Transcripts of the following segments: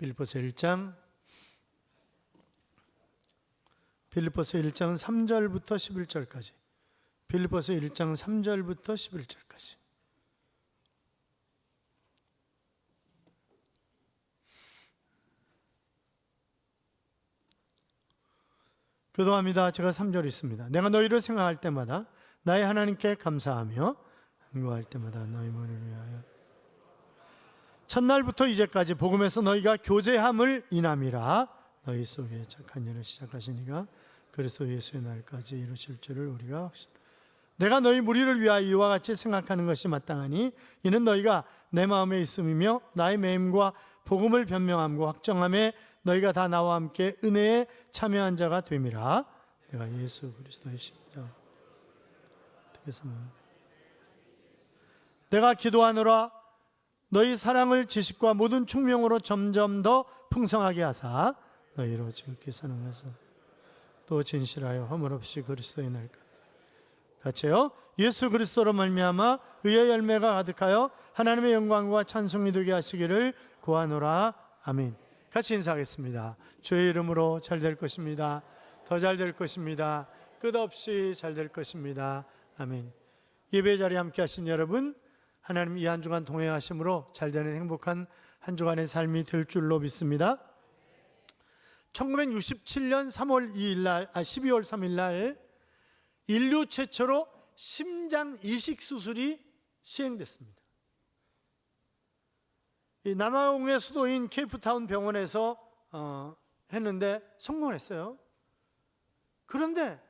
빌립보서 1장 빌립보서 1장 3절부터 11절까지 빌립보서 1장 3절부터 11절까지 교도합니다. 제가 3절 있습니다. 내가 너희를 생각할 때마다 나의 하나님께 감사하며 간구할 때마다 너희 머리를 위하여 첫날부터 이제까지 복음에서 너희가 교제함을 인함이라. 너희 속에 착한 일을 시작하시니가 그리스도 예수의 날까지 이루실 줄을 우리가 확신. 내가 너희 무리를 위하여 이와 같이 생각하는 것이 마땅하니 이는 너희가 내 마음에 있음이며 나의 매임과 복음을 변명함과 확정함에 너희가 다 나와 함께 은혜에 참여한 자가 됨이라. 내가 예수 그리스도의 십자 내가 기도하노라 너희 사랑을 지식과 모든 충명으로 점점 더 풍성하게 하사 너희로 지극히 것을 또 진실하여 허물 없이 그리스도의 날까 같이요 예수 그리스도로 말미암아 의의 열매가 가득하여 하나님의 영광과 찬송이 되게 하시기를 구하노라. 아멘. 같이 인사하겠습니다. 주의 이름으로 잘 될 것입니다. 더 잘 될 것입니다. 끝없이 잘 될 것입니다. 아멘. 예배 자리에 함께 하신 여러분 하나님 이 한 주간 동행하심으로 잘 되는 행복한 한 주간의 삶이 될 줄로 믿습니다 1967년 3월 2일 날, 아 12월 3일 날 인류 최초로 심장 이식 수술이 시행됐습니다. 이 남아공의 수도인 케이프타운 병원에서 어, 했는데 성공했어요. 그런데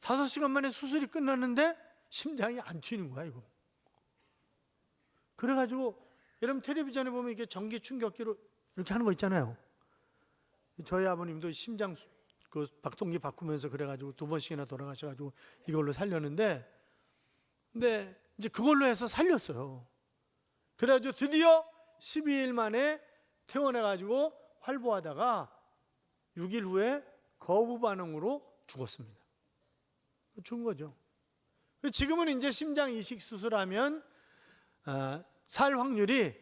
5시간 만에 수술이 끝났는데 심장이 안 튀는 거야, 이거. 그래가지고 여러분 텔레비전에 보면 이게 전기 충격기로 이렇게 하는 거 있잖아요. 저희 아버님도 심장 수- 그 박동기 바꾸면서 그래가지고 두 번씩이나 돌아가셔가지고 이걸로 살렸는데, 근데 이제 그걸로 해서 살렸어요. 그래가지고 드디어 12일 만에 퇴원해가지고 활보하다가 6일 후에 거부 반응으로 죽었습니다. 죽은 거죠. 지금은 이제 심장 이식 수술하면 아, 살 확률이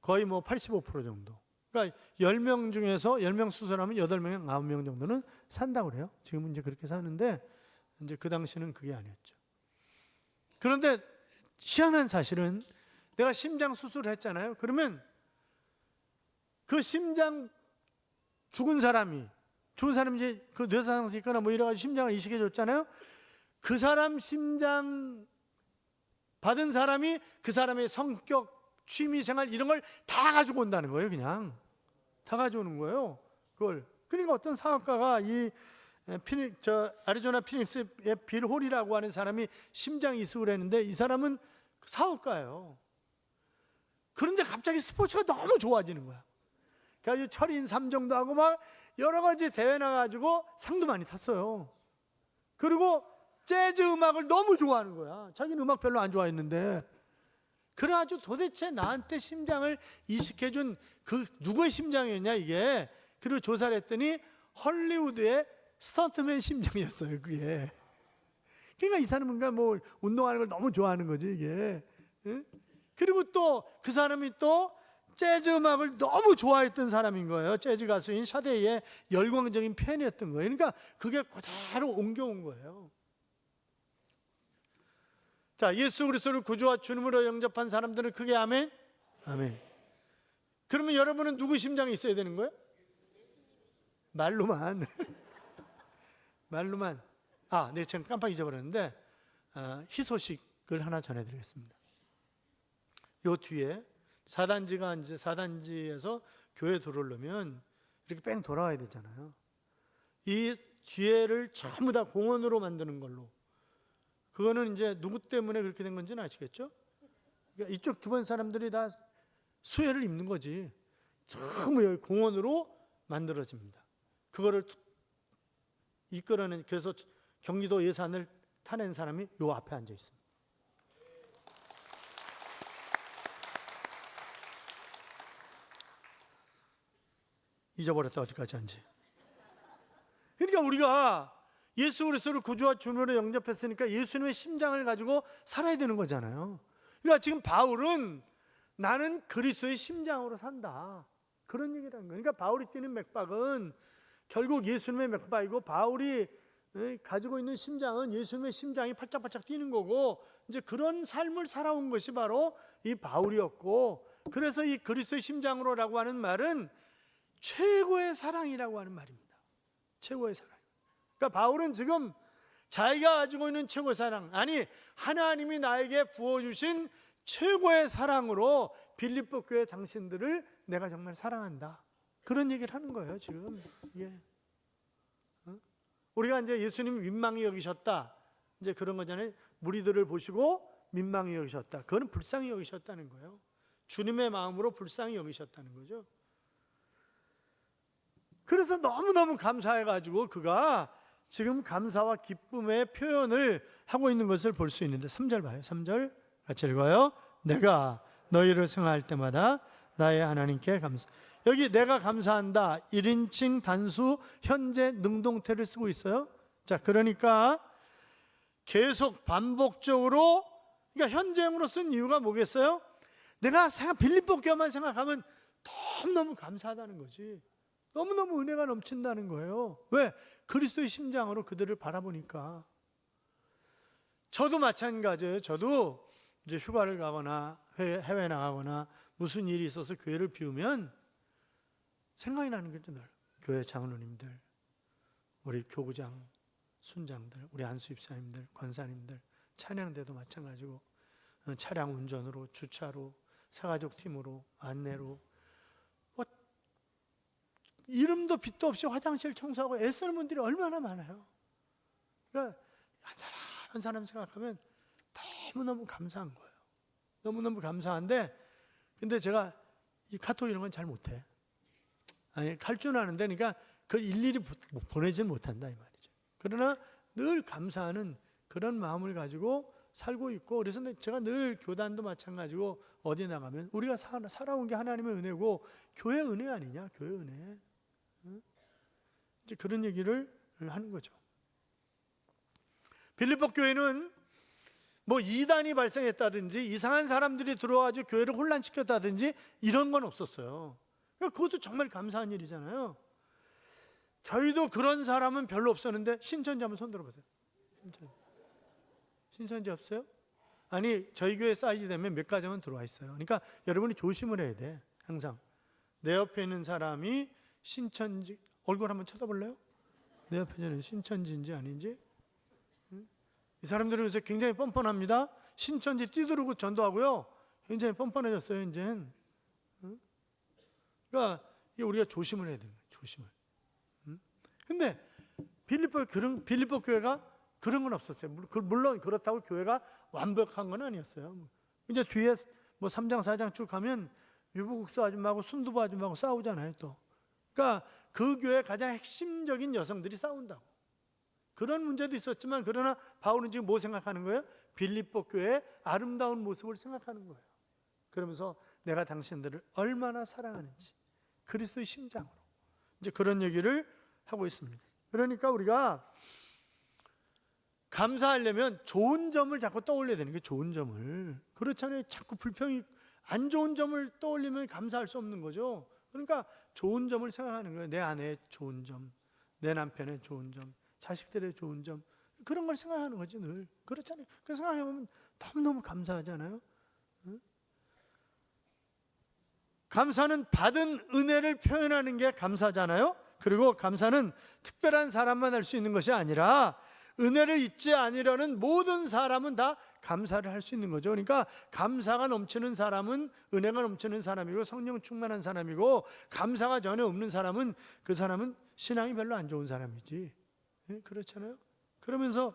거의 뭐 85% 정도. 그러니까 10명 중에서 10명 수술하면 8명, 9명 정도는 산다고 그래요. 지금은 이제 그렇게 사는데 이제 그 당시는 그게 아니었죠. 그런데 희한한 사실은 내가 심장 수술을 했잖아요. 그러면 그 심장 죽은 사람이 죽은 사람이 이제 그 뇌사상태 있거나 뭐 이래가지고 심장을 이식해 줬잖아요. 그 사람 심장 받은 사람이 그 사람의 성격, 취미 생활 이런 걸 다 가지고 온다는 거예요, 그냥 다 가져오는 거예요. 그걸 그러니까 어떤 사업가가 이 피닉 저 아리조나 피닉스의 빌 홀이라고 하는 사람이 심장 이식을 했는데 이 사람은 사업가예요. 그런데 갑자기 스포츠가 너무 좋아지는 거야. 그래서 철인 3정도 하고 막 여러 가지 대회 나가지고 상도 많이 탔어요. 그리고 재즈 음악을 너무 좋아하는 거야. 자기는 음악 별로 안 좋아했는데. 그래가지고 도대체 나한테 심장을 이식해준 그 누구의 심장이었냐 이게. 그리고 조사를 했더니 헐리우드의 스턴트맨 심장이었어요 그게. 그러니까 이 사람은 뭐 운동하는 걸 너무 좋아하는 거지 이게. 응? 그리고 또 그 사람이 또 재즈 음악을 너무 좋아했던 사람인 거예요. 재즈 가수인 샤데이의 열광적인 팬이었던 거예요. 그러니까 그게 그대로 옮겨온 거예요. 자, 예수 그리스도를 구주와 주님으로 영접한 사람들은 그게 아멘? 아멘. 그러면 여러분은 누구 심장이 있어야 되는 거예요? 말로만. 말로만. 아, 네, 제가 깜빡 잊어버렸는데 아, 희소식을 하나 전해드리겠습니다. 요 뒤에 사단지가 이제 사단지에서 교회 들어오려면 이렇게 뺑 돌아와야 되잖아요. 이 뒤에를 전부 다 공원으로 만드는 걸로. 그거는 이제 누구 때문에 그렇게 된 건지는 아시겠죠? 그러니까 이쪽 주변 사람들이 다 수혜를 입는 거지. 전부 공원으로 만들어집니다. 그거를 이끌어낸 그래서 경기도 예산을 타낸 사람이 요 앞에 앉아 있습니다. 잊어버렸다 어디까지 한지. 그러니까 우리가 예수 그리스도를 구주와 주님으로 영접했으니까 예수님의 심장을 가지고 살아야 되는 거잖아요. 그러니까 지금 바울은 나는 그리스도의 심장으로 산다. 그런 얘기를 하는 거예요. 그러니까 바울이 뛰는 맥박은 결국 예수님의 맥박이고 바울이 에, 가지고 있는 심장은 예수님의 심장이 팔짝팔짝 뛰는 거고 이제 그런 삶을 살아온 것이 바로 이 바울이었고 그래서 이 그리스도의 심장으로라고 하는 말은 최고의 사랑이라고 하는 말입니다. 최고의 사랑. 그러니까 바울은 지금 자기가 가지고 있는 최고의 사랑, 아니 하나님이 나에게 부어주신 최고의 사랑으로 빌립보 교회 당신들을 내가 정말 사랑한다. 그런 얘기를 하는 거예요 지금. 예. 어? 우리가 이제 예수님 민망히 여기셨다. 이제 그런 거잖아요. 무리들을 보시고 민망히 여기셨다. 그거는 불쌍히 여기셨다는 거예요. 주님의 마음으로 불쌍히 여기셨다는 거죠. 그래서 너무너무 감사해가지고 그가 지금 감사와 기쁨의 표현을 하고 있는 것을 볼 수 있는데 3절 봐요. 3절 같이 읽어요. 내가 너희를 생각할 때마다 나의 하나님께 감사. 여기 내가 감사한다. 1인칭 단수 현재 능동태를 쓰고 있어요. 자, 그러니까 계속 반복적으로 그러니까 현재형으로 쓴 이유가 뭐겠어요? 내가 빌립보 교만 생각하면 너무너무 감사하다는 거지. 너무너무 은혜가 넘친다는 거예요. 왜? 그리스도의 심장으로 그들을 바라보니까. 저도 마찬가지예요. 저도 이제 휴가를 가거나 해외, 나가거나 무슨 일이 있어서 교회를 비우면 생각이 나는 거죠. 늘. 교회 장로님들, 우리 교구장, 순장들, 우리 안수 입사님들, 권사님들, 찬양대도 마찬가지고 어, 차량 운전으로, 주차로, 사가족 팀으로, 안내로 뭐 이름도 빛도 없이 화장실 청소하고 애쓰는 분들이 얼마나 많아요. 그러니까 한 사람 한 사람 생각하면 너무너무 감사한 거예요. 너무너무 감사한데 근데 제가 이 카톡 이런 건 잘 못해. 아니 갈줄 아는데 그러니까 그걸 일일이 보- 보내지는 못한다 이 말이죠. 그러나 늘 감사하는 그런 마음을 가지고 살고 있고 그래서 제가 늘 교단도 마찬가지고 어디 나가면 우리가 사, 살아온 게 하나님의 은혜고 교회 은혜 아니냐 교회 은혜 응? 이제 그런 얘기를 하는 거죠. 빌립보 교회는 뭐 이단이 발생했다든지 이상한 사람들이 들어와가지고 교회를 혼란시켰다든지 이런 건 없었어요. 그러니까 그것도 정말 감사한 일이잖아요. 저희도 그런 사람은 별로 없었는데 신천지 한번 손 들어보세요. 신천지. 신천지 없어요? 아니 저희 교회 사이즈 되면 몇 가정은 들어와 있어요. 그러니까 여러분이 조심을 해야 돼. 항상 내 옆에 있는 사람이 신천지 얼굴 한번 쳐다볼래요? 내 옆에 있는 신천지인지 아닌지? 응? 이 사람들은 요새 굉장히 뻔뻔합니다. 신천지 뛰들고 전도하고요. 굉장히 뻔뻔해졌어요. 이제. 그러니까 우리가 조심을 해야 되는 거예요. 조심을. 응? 근데 빌립보 그런 빌립보 교회가 그런 건 없었어요. 물- 그- 물론 그렇다고 교회가 완벽한 건 아니었어요. 이제 뒤에 뭐 3장 4장 쭉 가면 유부국수 아줌마하고 순두부 아줌마하고 싸우잖아요, 또. 그러니까 그 교회 가장 핵심적인 여성들이 싸운다고. 그런 문제도 있었지만 그러나 바울은 지금 뭐 생각하는 거예요? 빌립보 교회의 아름다운 모습을 생각하는 거예요. 그러면서 내가 당신들을 얼마나 사랑하는지 그리스도의 심장으로 이제 그런 얘기를 하고 있습니다. 그러니까 우리가 감사하려면 좋은 점을 자꾸 떠올려야 되는 게 좋은 점을 그렇잖아요. 자꾸 불평이 안 좋은 점을 떠올리면 감사할 수 없는 거죠. 그러니까 좋은 점을 생각하는 거예요. 내 아내의 좋은 점, 내 남편의 좋은 점, 자식들의 좋은 점 그런 걸 생각하는 거지 늘 그렇잖아요. 그 생각해 보면 너무 너무 감사하잖아요. 응? 감사는 받은 은혜를 표현하는 게 감사잖아요. 그리고 감사는 특별한 사람만 할 수 있는 것이 아니라 은혜를 잊지 아니려는 모든 사람은 다 감사를 할 수 있는 거죠. 그러니까 감사가 넘치는 사람은 은혜가 넘치는 사람이고 성령 충만한 사람이고 감사가 전혀 없는 사람은 그 사람은 신앙이 별로 안 좋은 사람이지. 예, 그렇잖아요. 그러면서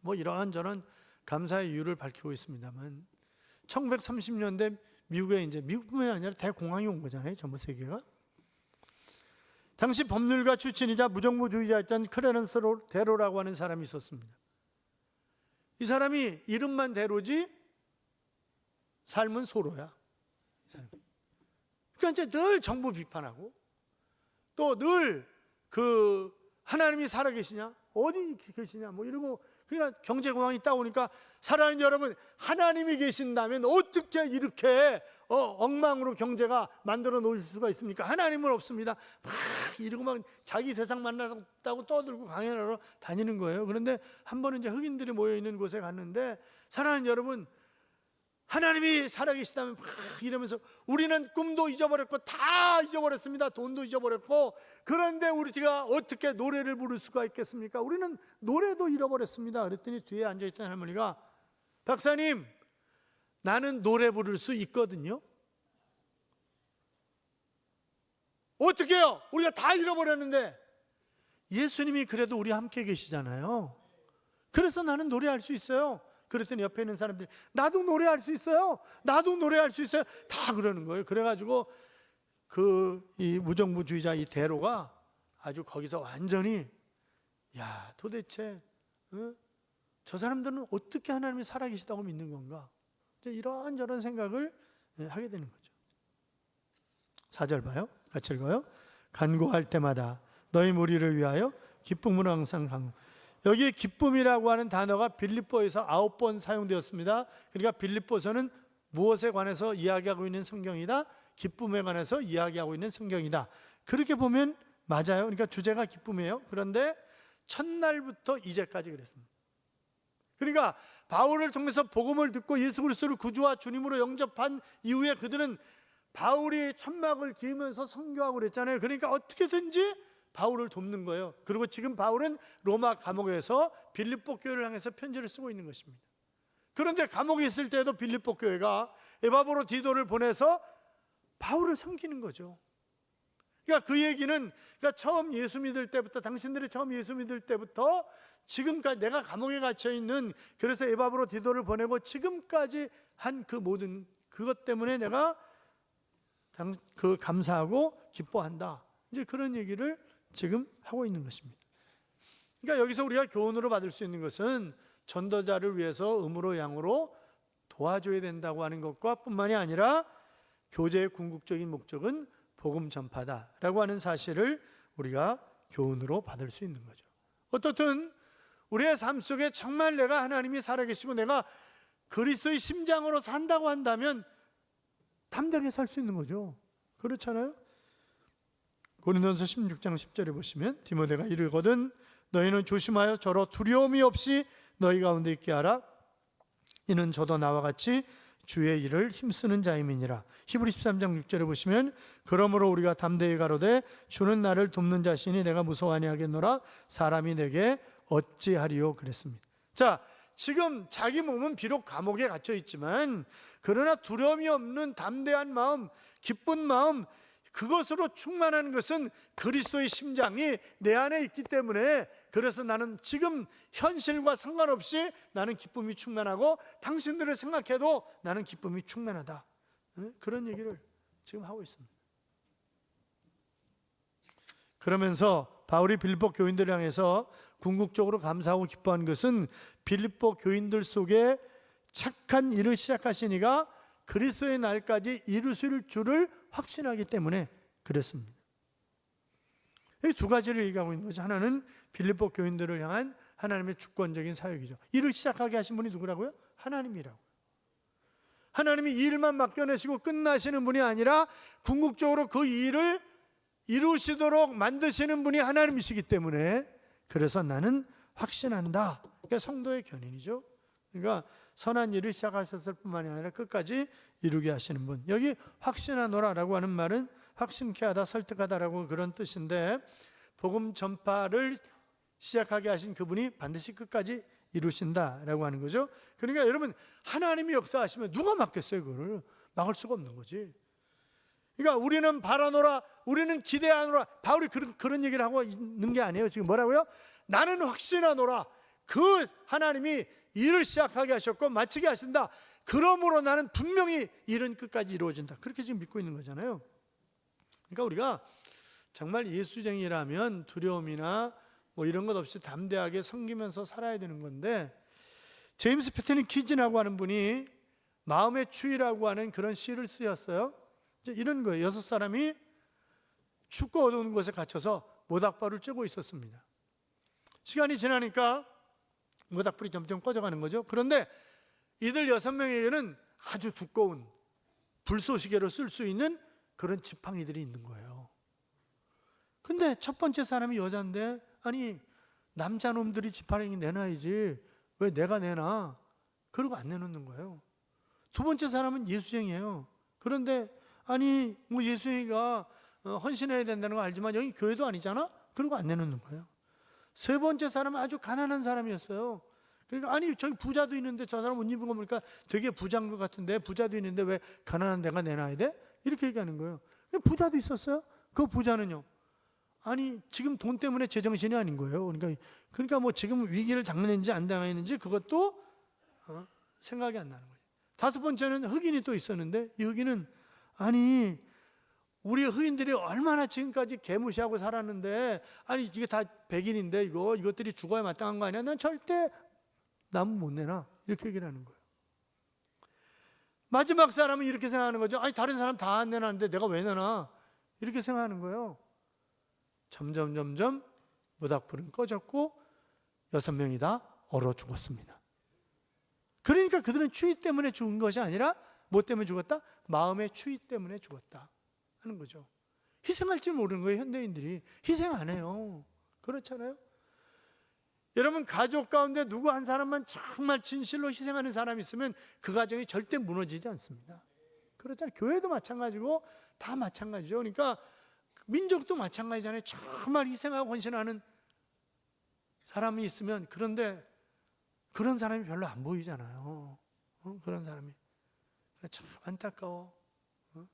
뭐 이러한 저런 감사의 이유를 밝히고 있습니다만 1930년대 미국에 이제 미국뿐만 아니라 대공황이 온 거잖아요. 전부 세계가. 당시 법률가 출신이자 무정부주의자였던 크레런스 로- 대로라고 하는 사람이 있었습니다. 이 사람이 이름만 대로지 삶은 소로야. 그러니까 늘 정부 비판하고 또 늘 그 하나님이 살아계시냐? 어디 계시냐? 뭐 이러고 그러니까 경제 공황이 따오니까 사랑하는 여러분 하나님이 계신다면 어떻게 이렇게 어, 엉망으로 경제가 만들어 놓으실 수가 있습니까? 하나님은 없습니다. 막 이러고 막 자기 세상 만났다고 떠들고 강연하러 다니는 거예요. 그런데 한 번은 이제 흑인들이 모여 있는 곳에 갔는데 사랑하는 여러분 하나님이 살아계시다면 막 이러면서 우리는 꿈도 잊어버렸고 다 잊어버렸습니다. 돈도 잊어버렸고 그런데 우리가 어떻게 노래를 부를 수가 있겠습니까? 우리는 노래도 잃어버렸습니다. 그랬더니 뒤에 앉아있던 할머니가 박사님 나는 노래 부를 수 있거든요. 어떻게요? 우리가 다 잃어버렸는데 예수님이 그래도 우리 함께 계시잖아요. 그래서 나는 노래할 수 있어요. 그랬더니 옆에 있는 사람들이 나도 노래할 수 있어요. 나도 노래할 수 있어요. 다 그러는 거예요. 그래가지고 그 이 무정부주의자 이 대로가 아주 거기서 완전히 야 도대체 어? 저 사람들은 어떻게 하나님이 살아계시다고 믿는 건가? 이제 이런저런 생각을 예, 하게 되는 거죠. 사절 봐요. 같이 읽어요. 간구할 때마다 너희 무리를 위하여 기쁨으로 항상 강. 여기에 기쁨이라고 하는 단어가 빌립보에서 아홉 번 사용되었습니다. 그러니까 빌립보서는 무엇에 관해서 이야기하고 있는 성경이다. 기쁨에 관해서 이야기하고 있는 성경이다. 그렇게 보면 맞아요. 그러니까 주제가 기쁨이에요. 그런데 첫날부터 이제까지 그랬습니다. 그러니까 바울을 통해서 복음을 듣고 예수 그리스도를 구주와 주님으로 영접한 이후에 그들은 바울이 천막을 기으면서 선교하고 그랬잖아요. 그러니까 어떻게든지 바울을 돕는 거예요. 그리고 지금 바울은 로마 감옥에서 빌립보 교회를 향해서 편지를 쓰고 있는 것입니다. 그런데 감옥에 있을 때도 빌립보 교회가 에바브로 디도를 보내서 바울을 섬기는 거죠. 그러니까 그 얘기는 그러니까 처음 예수 믿을 때부터 당신들이 처음 예수 믿을 때부터 지금까지 내가 감옥에 갇혀 있는 그래서 에바브로 디도를 보내고 지금까지 한 그 모든 그것 때문에 내가 당- 그 감사하고 기뻐한다. 이제 그런 얘기를 지금 하고 있는 것입니다. 그러니까 여기서 우리가 교훈으로 받을 수 있는 것은 전도자를 위해서 음으로 양으로 도와줘야 된다고 하는 것과 뿐만이 아니라 교제의 궁극적인 목적은 복음 전파다라고 하는 사실을 우리가 교훈으로 받을 수 있는 거죠. 어떻든 우리의 삶 속에 정말 내가 하나님이 살아계시고 내가 그리스도의 심장으로 산다고 한다면 담대하게 살 수 있는 거죠. 그렇잖아요? 고린도서 16장 10절에 보시면 디모데가 이르거든 너희는 조심하여 저로 두려움이 없이 너희 가운데 있게 하라. 이는 저도 나와 같이 주의 일을 힘쓰는 자임이니라. 히브리 13장 6절에 보시면 그러므로 우리가 담대히 가로되 주는 나를 돕는 자신이 내가 무서워하니 하겠노라 사람이 내게 어찌하리요 그랬습니다. 자, 지금 자기 몸은 비록 감옥에 갇혀 있지만 그러나 두려움이 없는 담대한 마음, 기쁜 마음 그것으로 충만한 것은 그리스도의 심장이 내 안에 있기 때문에 그래서 나는 지금 현실과 상관없이 나는 기쁨이 충만하고 당신들을 생각해도 나는 기쁨이 충만하다. 응? 그런 얘기를 지금 하고 있습니다. 그러면서 바울이 빌립보 교인들을 향해서 궁극적으로 감사하고 기뻐한 것은 빌립보 교인들 속에 착한 일을 시작하신 이가 그리스도의 날까지 이루실 줄을 확신하기 때문에 그랬습니다. 이 두 가지를 얘기하고 있는 거죠. 하나는 빌립보 교인들을 향한 하나님의 주권적인 사역이죠. 일을 시작하게 하신 분이 누구라고요? 하나님이라고. 하나님이 이 일만 맡겨내시고 끝나시는 분이 아니라 궁극적으로 그 일을 이루시도록 만드시는 분이 하나님이시기 때문에 그래서 나는 확신한다. 그러니까 성도의 견인이죠. 그러니까 선한 일을 시작하셨을 뿐만이 아니라 끝까지 이루게 하시는 분. 여기 확신하노라라고 하는 말은 확신케 하다, 설득하다라고 그런 뜻인데 복음 전파를 시작하게 하신 그분이 반드시 끝까지 이루신다라고 하는 거죠. 그러니까 여러분 하나님이 역사하시면 누가 막겠어요, 그거를 막을 수가 없는 거지. 그러니까 우리는 바라노라, 우리는 기대하노라. 바울이 그런, 그런 얘기를 하고 있는 게 아니에요. 지금 뭐라고요? 나는 확신하노라. 그 하나님이 일을 시작하게 하셨고 마치게 하신다. 그러므로 나는 분명히 일은 끝까지 이루어진다. 그렇게 지금 믿고 있는 거잖아요. 그러니까 우리가 정말 예수쟁이라면 두려움이나 뭐 이런 것 없이 담대하게 섬기면서 살아야 되는 건데 제임스 패트니 키즈라고 하는 분이 마음의 추위라고 하는 그런 시를 쓰였어요. 이런 거예요. 여섯 사람이 춥고 어두운 곳에 갇혀서 모닥불을 쬐고 있었습니다. 시간이 지나니까 모닥불이 점점 꺼져가는 거죠. 그런데 이들 여섯 명에게는 아주 두꺼운 불쏘시개로 쓸 수 있는 그런 지팡이들이 있는 거예요. 근데 첫 번째 사람이 여자인데 아니 남자 놈들이 지팡이 내놔야지 왜 내가 내놔? 그러고 안 내놓는 거예요. 두 번째 사람은 예수쟁이에요. 그런데 아니 뭐 예수쟁이가 어, 헌신해야 된다는 거 알지만 여기 교회도 아니잖아. 그러고 안 내놓는 거예요. 세 번째 사람은 아주 가난한 사람이었어요. 그러니까 아니 저기 부자도 있는데 저 사람 옷 입은 거 보니까 되게 부자인 것 같은데 부자도 있는데 왜 가난한 내가 내놔야 돼? 이렇게 얘기하는 거예요. 부자도 있었어요. 그 부자는요. 아니 지금 돈 때문에 제정신이 아닌 거예요. 그러니까 그러니까 뭐 지금 위기를 당했는지 안 당했는지 그것도 어, 생각이 안 나는 거예요. 다섯 번째는 흑인이 또 있었는데 이 흑인은 아니 우리 흑인들이 얼마나 지금까지 개무시하고 살았는데 아니 이게 다 백인인데 이거 이것들이 죽어야 마땅한 거 아니야? 난 절대 남 못 내놔 이렇게 얘기를 하는 거예요. 마지막 사람은 이렇게 생각하는 거죠. 아니 다른 사람 다 안 내놨는데 내가 왜 내놔? 이렇게 생각하는 거예요. 점점 점점 모닥불은 꺼졌고 여섯 명이 다 얼어 죽었습니다. 그러니까 그들은 추위 때문에 죽은 것이 아니라 뭐 때문에 죽었다? 마음의 추위 때문에 죽었다 하는 거죠. 희생할 줄 모르는 거예요, 현대인들이. 희생 안 해요. 그렇잖아요? 여러분 가족 가운데 누구 한 사람만 정말 진실로 희생하는 사람이 있으면 그 가정이 절대 무너지지 않습니다. 그렇잖아요. 교회도 마찬가지고 다 마찬가지죠. 그러니까 민족도 마찬가지잖아요. 정말 희생하고 헌신하는 사람이 있으면 그런데 그런 사람이 별로 안 보이잖아요. 어? 그런 사람이 참 안타까워. 어?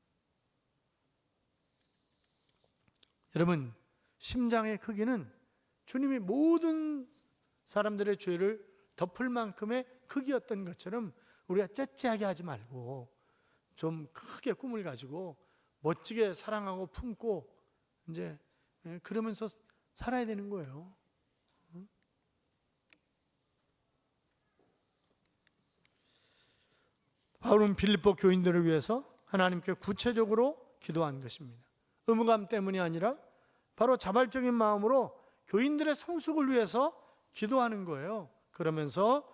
여러분 심장의 크기는 주님이 모든 사람들의 죄를 덮을 만큼의 크기였던 것처럼 우리가 째째하게 하지 말고 좀 크게 꿈을 가지고 멋지게 사랑하고 품고 이제 예, 그러면서 살아야 되는 거예요. 바울은 빌립보 교인들을 위해서 하나님께 구체적으로 기도한 것입니다. 의무감 때문이 아니라 바로 자발적인 마음으로 교인들의 성숙을 위해서 기도하는 거예요. 그러면서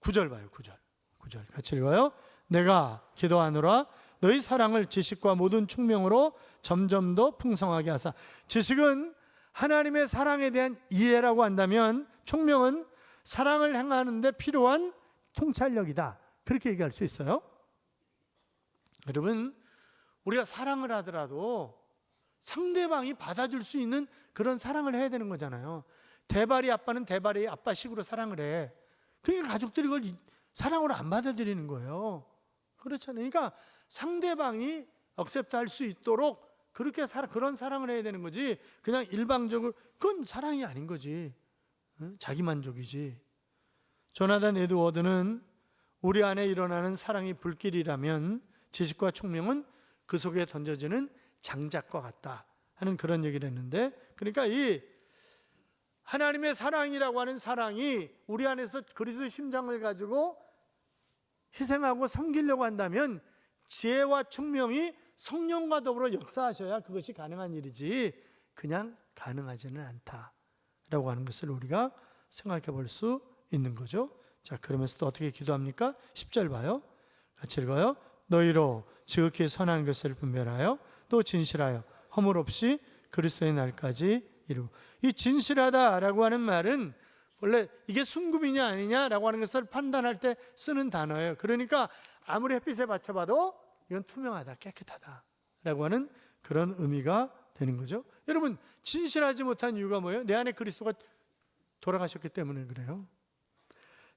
구절 봐요. 구절. 구절 같이 읽어요. 내가 기도하노라 너희 사랑을 지식과 모든 충명으로 점점 더 풍성하게 하사. 지식은 하나님의 사랑에 대한 이해라고 한다면 총명은 사랑을 행하는데 필요한 통찰력이다. 그렇게 얘기할 수 있어요. 여러분, 우리가 사랑을 하더라도 상대방이 받아줄 수 있는 그런 사랑을 해야 되는 거잖아요. 대발이 아빠는 대발이 아빠식으로 사랑을 해. 그러니까 가족들이 그걸 사랑으로 안 받아들이는 거예요. 그렇잖아요. 그러니까 상대방이 억셉트 할 수 있도록 그렇게 사, 그런 사랑을 해야 되는 거지. 그냥 일방적으로 그건 사랑이 아닌 거지. 응? 자기 만족이지. 조나단 에드워드는 우리 안에 일어나는 사랑이 불길이라면 지식과 총명은 그 속에 던져지는 장작과 같다 하는 그런 얘기를 했는데 그러니까 이 하나님의 사랑이라고 하는 사랑이 우리 안에서 그리스도의 심장을 가지고 희생하고 섬기려고 한다면 지혜와 총명이 성령과 더불어 역사하셔야 그것이 가능한 일이지 그냥 가능하지는 않다라고 하는 것을 우리가 생각해 볼 수 있는 거죠. 자, 그러면서 또 어떻게 기도합니까? 10절 봐요. 같이 읽어요. 너희로 지극히 선한 것을 분별하여 또 진실하여 허물 없이 그리스도의 날까지 이루고 이 진실하다라고 하는 말은 원래 이게 순금이냐 아니냐라고 하는 것을 판단할 때 쓰는 단어예요. 그러니까 아무리 햇빛에 받쳐봐도 이건 투명하다, 깨끗하다라고 하는 그런 의미가 되는 거죠. 여러분 진실하지 못한 이유가 뭐예요? 내 안에 그리스도가 돌아가셨기 때문에 그래요.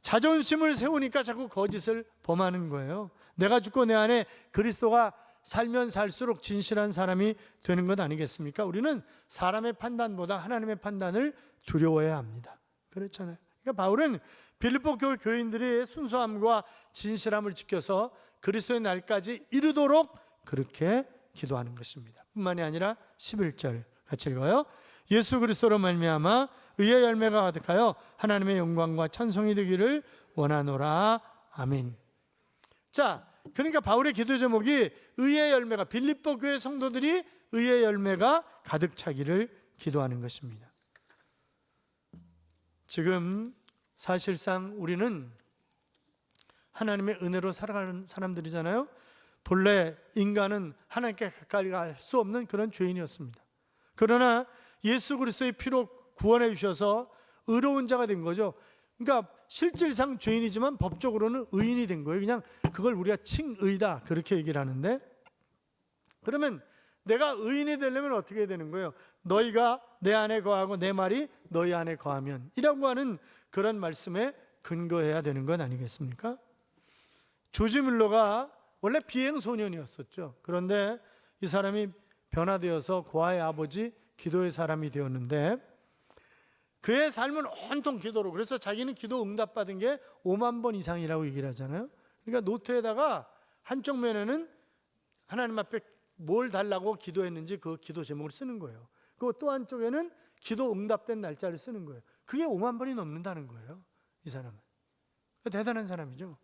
자존심을 세우니까 자꾸 거짓을 범하는 거예요. 내가 죽고 내 안에 그리스도가 살면 살수록 진실한 사람이 되는 것 아니겠습니까? 우리는 사람의 판단보다 하나님의 판단을 두려워해야 합니다. 그렇잖아요. 그러니까 바울은 빌립보 교회 교인들이 순수함과 진실함을 지켜서 그리스도의 날까지 이르도록 그렇게 기도하는 것입니다. 뿐만이 아니라 11절 같이 읽어요. 예수 그리스도로 말미암아 의의 열매가 가득하여 하나님의 영광과 찬송이 되기를 원하노라. 아멘. 자, 그러니까 바울의 기도 제목이 의의 열매가 빌립보 교회 성도들이 의의 열매가 가득 차기를 기도하는 것입니다. 지금 사실상 우리는 하나님의 은혜로 살아가는 사람들이잖아요. 본래 인간은 하나님께 가까이 갈 수 없는 그런 죄인이었습니다. 그러나 예수 그리스도의 피로 구원해 주셔서 의로운 자가 된 거죠. 그러니까 실질상 죄인이지만 법적으로는 의인이 된 거예요. 그냥 그걸 우리가 칭의다 그렇게 얘기를 하는데 그러면 내가 의인이 되려면 어떻게 되는 거예요? 너희가 내 안에 거하고 내 말이 너희 안에 거하면 이라고 하는 그런 말씀에 근거해야 되는 건 아니겠습니까? 조지 뮬러가 원래 비행 소년이었었죠. 그런데 이 사람이 변화되어서 고아의 아버지 기도의 사람이 되었는데 그의 삶은 온통 기도로 그래서 자기는 기도 응답받은 게 5만 번 이상이라고 얘기를 하잖아요. 그러니까 노트에다가 한쪽 면에는 하나님 앞에 뭘 달라고 기도했는지 그 기도 제목을 쓰는 거예요. 그 또 한쪽에는 기도 응답된 날짜를 쓰는 거예요. 그게 5만 번이 넘는다는 거예요. 이 사람은. 대단한 사람이죠.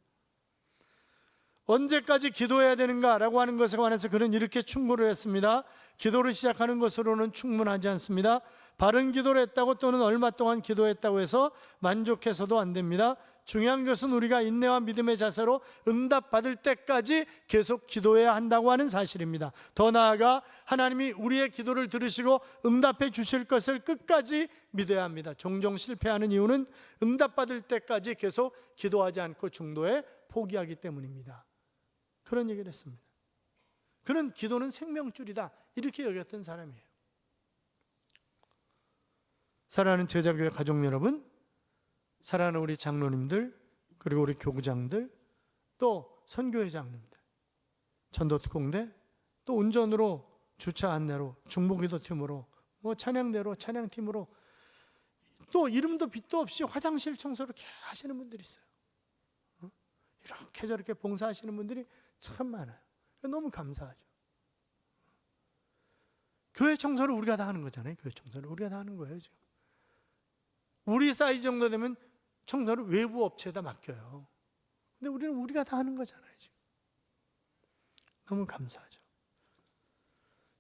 언제까지 기도해야 되는가라고 하는 것에 관해서 그는 이렇게 충고를 했습니다. 기도를 시작하는 것으로는 충분하지 않습니다. 바른 기도를 했다고 또는 얼마 동안 기도했다고 해서 만족해서도 안 됩니다. 중요한 것은 우리가 인내와 믿음의 자세로 응답받을 때까지 계속 기도해야 한다고 하는 사실입니다. 더 나아가 하나님이 우리의 기도를 들으시고 응답해 주실 것을 끝까지 믿어야 합니다. 종종 실패하는 이유는 응답받을 때까지 계속 기도하지 않고 중도에 포기하기 때문입니다. 그런 얘기를 했습니다. 그는 기도는 생명줄이다. 이렇게 여겼던 사람이에요. 사랑하는 제자교회 가족 여러분, 사랑하는 우리 장로님들, 그리고 우리 교구장들, 또 선교회장님들, 전도특공대, 또 운전으로 주차 안내로, 중보기도 팀으로, 뭐 찬양대로, 찬양팀으로, 또 이름도 빛도 없이 화장실 청소를 하시는 분들이 있어요. 어? 이렇게 저렇게 봉사하시는 분들이 참 많아요. 너무 감사하죠. 교회 청소를 우리가 다 하는 거잖아요. 교회 청소를 우리가 다 하는 거예요, 지금. 우리 사이즈 정도 되면 청소를 외부 업체에다 맡겨요. 근데 우리는 우리가 다 하는 거잖아요, 지금. 너무 감사하죠.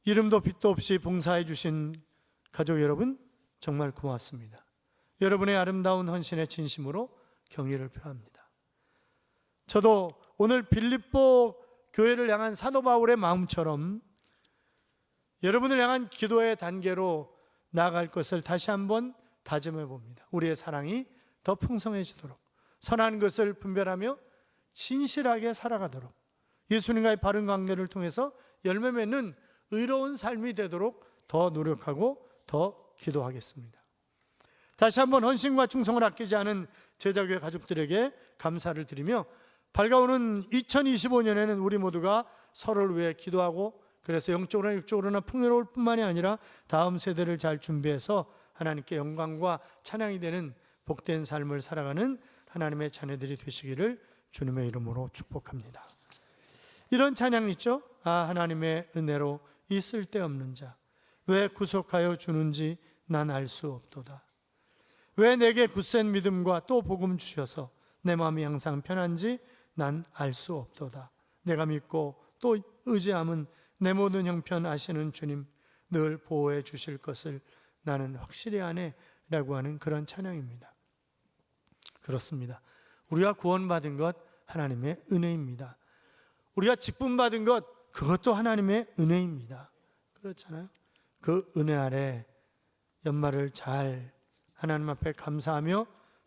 이름도 빛도 없이 봉사해 주신 가족 여러분, 정말 고맙습니다. 여러분의 아름다운 헌신에 진심으로 경의를 표합니다. 저도 오늘 빌립보 교회를 향한 사도 바울의 마음처럼 여러분을 향한 기도의 단계로 나아갈 것을 다시 한번 다짐해 봅니다. 우리의 사랑이 더 풍성해지도록 선한 것을 분별하며 진실하게 살아가도록 예수님과의 바른 관계를 통해서 열매 맺는 의로운 삶이 되도록 더 노력하고 더 기도하겠습니다. 다시 한번 헌신과 충성을 아끼지 않은 제자교회 가족들에게 감사를 드리며 밝아오는 2025년에는 우리 모두가 서로를 위해 기도하고 그래서 영적으로나 육적으로나 풍요로울 뿐만이 아니라 다음 세대를 잘 준비해서 하나님께 영광과 찬양이 되는 복된 삶을 살아가는 하나님의 자녀들이 되시기를 주님의 이름으로 축복합니다. 이런 찬양 있죠? 아 하나님의 은혜로 있을 데 없는 자 왜 구속하여 주는지 난 알 수 없도다. 왜 내게 굳센 믿음과 또 복음 주셔서 내 마음이 항상 편한지 난 알 수 없도다. 내가 믿고 또 의지함은 내 모든 형편 아시는 주님 늘 보호해 주실 것을 나는 확실히 아네 라고 하는 그런 찬양입니다. 그렇습니다. 우리가 구원받은 것 하나님의 은혜입니다. 우리가 직분받은 것 그것도 하나님의 은혜입니다. 그렇잖아요. 그 은혜 아래 연말을 잘 하나님 앞에 감사하며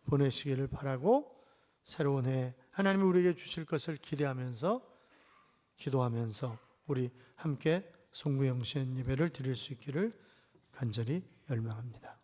보내시기를 바라고 새로운 해 하나님이 우리에게 주실 것을 기대하면서 기도하면서 우리 함께 송구영신 예배를 드릴 수 있기를 간절히 열망합니다.